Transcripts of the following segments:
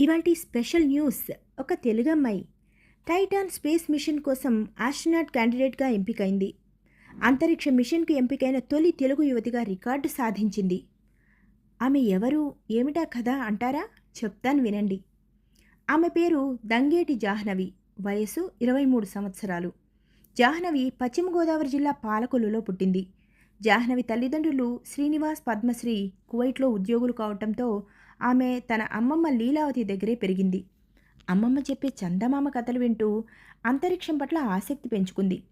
ఇవాల్టి special news ఒక తెలుగు అమ్మాయి. టైటాన్ స్పేస్ మిషన్ కోసం ఆస్ట్రనాట్ క్యాండిడేట్గా ఎంపికైంది. అంతరిక్ష మిషన్కు ఎంపికైన తొలి తెలుగు యువతిగా రికార్డు సాధించింది. ఆమె ఎవరు? ఏమిటా కథ అంటారా? చెప్తాను వినండి. ఆమె పేరు దంగేటి జాహ్నవి. వయసు ఇరవై మూడు సంవత్సరాలు. జాహ్నవి పశ్చిమ గోదావరి జిల్లా పాలకొల్లులో పుట్టింది. జాహ్నవి తల్లిదండ్రులు శ్రీనివాస్ పద్మశ్రీ కువైట్లో ఉద్యోగులు కావటంతో ఆమె తన అమ్మమ్మ లీలావతి దగ్గరే పెరిగింది. అమ్మమ్మ చెప్పే చందమామ కథలు వింటూ అంతరిక్షం పట్ల ఆసక్తి పెంచుకుంది.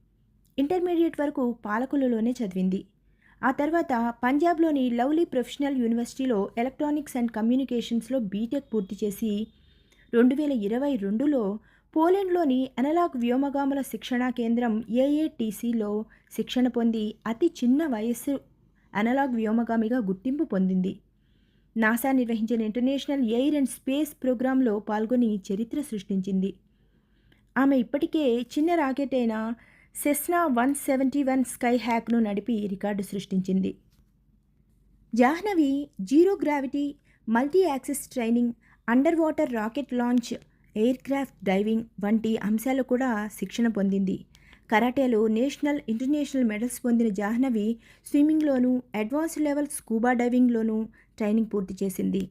ఇంటర్మీడియట్ వరకు పాలకులలోనే చదివింది. ఆ తర్వాత పంజాబ్లోని లవ్లీ ప్రొఫెషనల్ యూనివర్సిటీలో ఎలక్ట్రానిక్స్ అండ్ కమ్యూనికేషన్స్లో బీటెక్ పూర్తి చేసి రెండు వేల ఇరవై రెండులో పోలెండ్లోని అనలాగ్ వ్యోమగాముల శిక్షణా కేంద్రం ఏఏటీసీలో శిక్షణ పొంది అతి చిన్న వయస్సు అనలాగ్ వ్యోమగామిగా గుర్తింపు పొందింది. నాసా నిర్వహించిన ఇంటర్నేషనల్ ఎయిర్ అండ్ స్పేస్ ప్రోగ్రాంలో పాల్గొని చరిత్ర సృష్టించింది. ఆమె ఇప్పటికే చిన్న రాకెట్ అయిన Cessna one seventy one sky హ్యాక్ను నడిపి రికార్డు సృష్టించింది. Jahnavi zero gravity multi access training under water rocket launch aircraft diving వంటి అంశాలు కూడా శిక్షణ పొందింది. కరాటేలో నేషనల్ ఇంటర్నేషనల్ మెడల్స్ పొందిన జాహ్నవి స్విమ్మింగ్లోనూ అడ్వాన్స్డ్ లెవెల్ స్కూబా డైవింగ్లోనూ ట్రైనింగ్ పూర్తి చేసింది.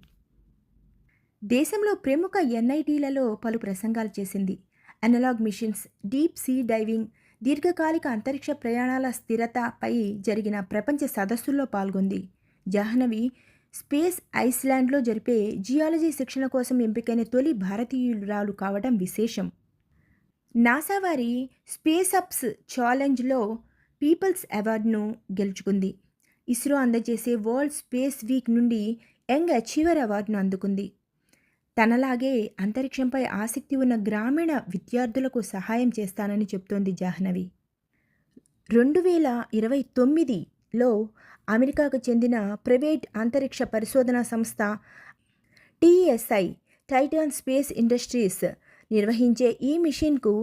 దేశంలో ప్రముఖ ఎన్ఐటీలలో పలు ప్రసంగాలు చేసింది. Analogue missions deep sea diving దీర్ఘకాలిక అంతరిక్ష ప్రయాణాల స్థిరతపై జరిగిన ప్రపంచ సదస్సుల్లో పాల్గొంది. జాహ్నవి స్పేస్ ఐస్లాండ్లో జరిపే జియాలజీ శిక్షణ కోసం ఎంపికైన తొలి భారతీయురాలు కావడం విశేషం. నాసా వారి స్పేస్ అప్స్ ఛాలెంజ్లో పీపుల్స్ అవార్డును గెలుచుకుంది. ఇస్రో అందజేసే వరల్డ్ స్పేస్ వీక్ నుండి యంగ్ అచీవర్ అవార్డును అందుకుంది. తనలాగే అంతరిక్షంపై ఆసక్తి ఉన్న గ్రామీణ విద్యార్థులకు సహాయం చేస్తానని చెప్తోంది జాహ్నవి. రెండు వేల ఇరవై తొమ్మిదిలో అమెరికాకు చెందిన ప్రైవేట్ అంతరిక్ష పరిశోధనా సంస్థ టీఎస్ఐ టైటాన్ స్పేస్ ఇండస్ట్రీస్ నిర్వహించే ఈ మిషన్కు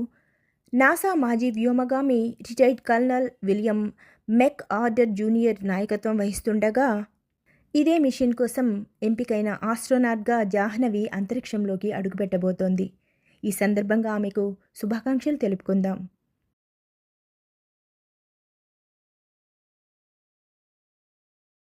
నాసా మాజీ వ్యోమగామి retired colonel William McArthur junior నాయకత్వం వహిస్తుండగా ఇదే మిషన్ కోసం ఎంపికైన ఆస్ట్రోనాట్గా జాహ్నవి అంతరిక్షంలోకి అడుగుపెట్టబోతోంది. ఈ సందర్భంగా ఆమెకు శుభాకాంక్షలు తెలుపుకుందాం.